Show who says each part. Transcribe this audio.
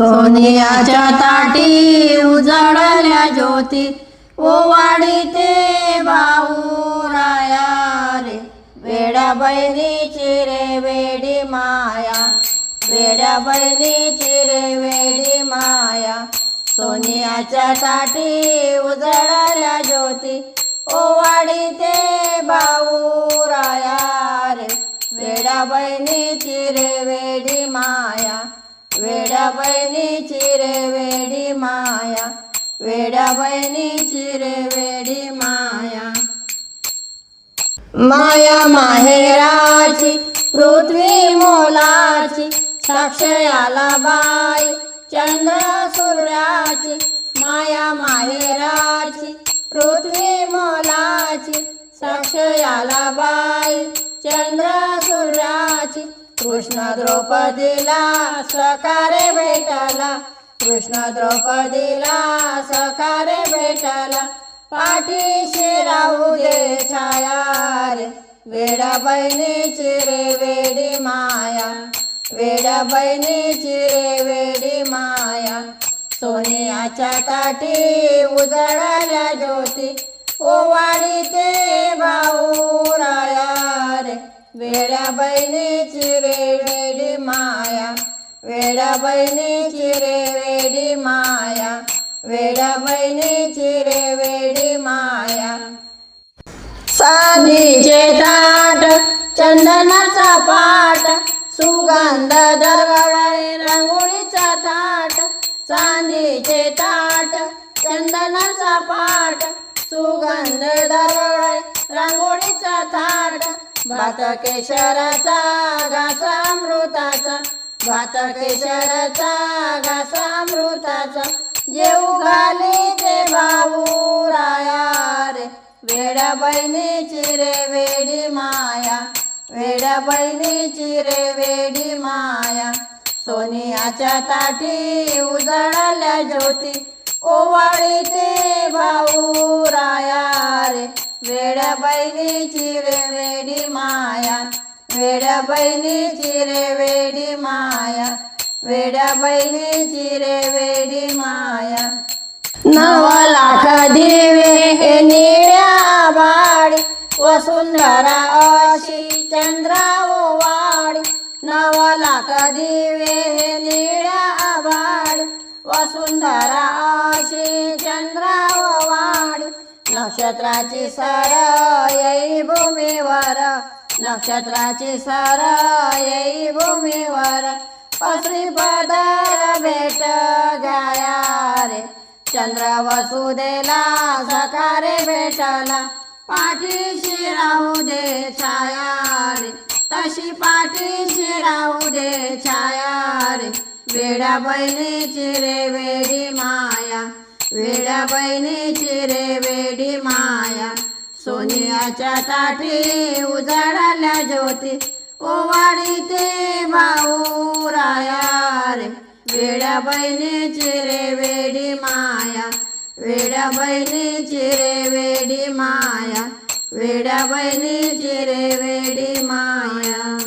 Speaker 1: सोनियाच्या ताटी उजळल्या ज्योती ओवाडी ते भाऊ राया रे वेड्या बहिणीची रे वेडी माया वेड्या बहिणीची रे वेडी माया. सोनियाच्या ताटी उजळल्या ज्योती ओवाडी ते भाऊ राया रे वेड्या बहिणीची रे वेडी माया वेड्या बहिणीची रे वेडी माया वेड्या बहिणीची रे वेडी माया. माया माहेराची पृथ्वी मोलाची साक्षयाला बाई चंद्र सूर्याची. माया माहेराची पृथ्वी मोलाची साक्षयाला बाई चंद्र सूर्याची. कृष्ण द्रौपदीला सकारे भेटाला. कृष्ण द्रौपदीला सकारे भेटाला. पाठीशी राहू दे छाया रे वेडा बहिणीची रे वेडी माया. वेडा बहिणीची रे वेडी माया. सोनियाच्या ताटी उजळल्या ज्योती. ओवाडी ते भाऊ राया. वेड्या बहिणीची रे वेडी माया वेड्या बहिणीची रे वेडी माया वेड्या बहिणीची रे वेडी माया. साधीचे ताट चंदनाचा पाट सुगंध दरवळे रांगोळीचा थाट चांदीचे ताट चंदनाचा पाट सुगंध रांगोळीचा थाट भात केशराचा घासा अमृताचा भात केशराचा घासा अमृताचा जेऊ घाली ते भाऊ राया रे वेड्या बहिणीची रे वेडी माया वेड्या बहिणीची रे वेडी माया. सोनियाच्या ताटी उजळल्या ज्योती ओवाळी ते भाऊ राया रे. वेड्या बहिणीची रे वेडी माया. वेड्या बहिणीची रे वेडी माया. वेड्या बहिणीची रे वेडी माया. नव लाख दिवे हे निळ्या बाडी वसुंधरा अशी चंद्रा वाडी नव लाख दिवे हे निळ्या बाडी वसुंधरा अशी चंद्रा वाडी नक्षत्राची सर येई भूमीवर. नक्षत्राची सर येई भूमीवर. पसरी पदार भेट गाया रे. चंद्र वसुदेला सकारे भेटला. पाठीशी राहू दे छाया रे. तशी पाठीशी राहू दे छाया रे. वेड्या बैलीची रे वेडी माया. वेड्या बहिणीची रे वेडी माया. सोनियाच्या ताठी उजळल्या ज्योती. ओवाडी ते भाऊ राया रे. वेड्या बहिणीची रे वेडी माया. वेड्या बहिणीची रे वेडी माया. वेड्या बहिणीची रे वेडी माया.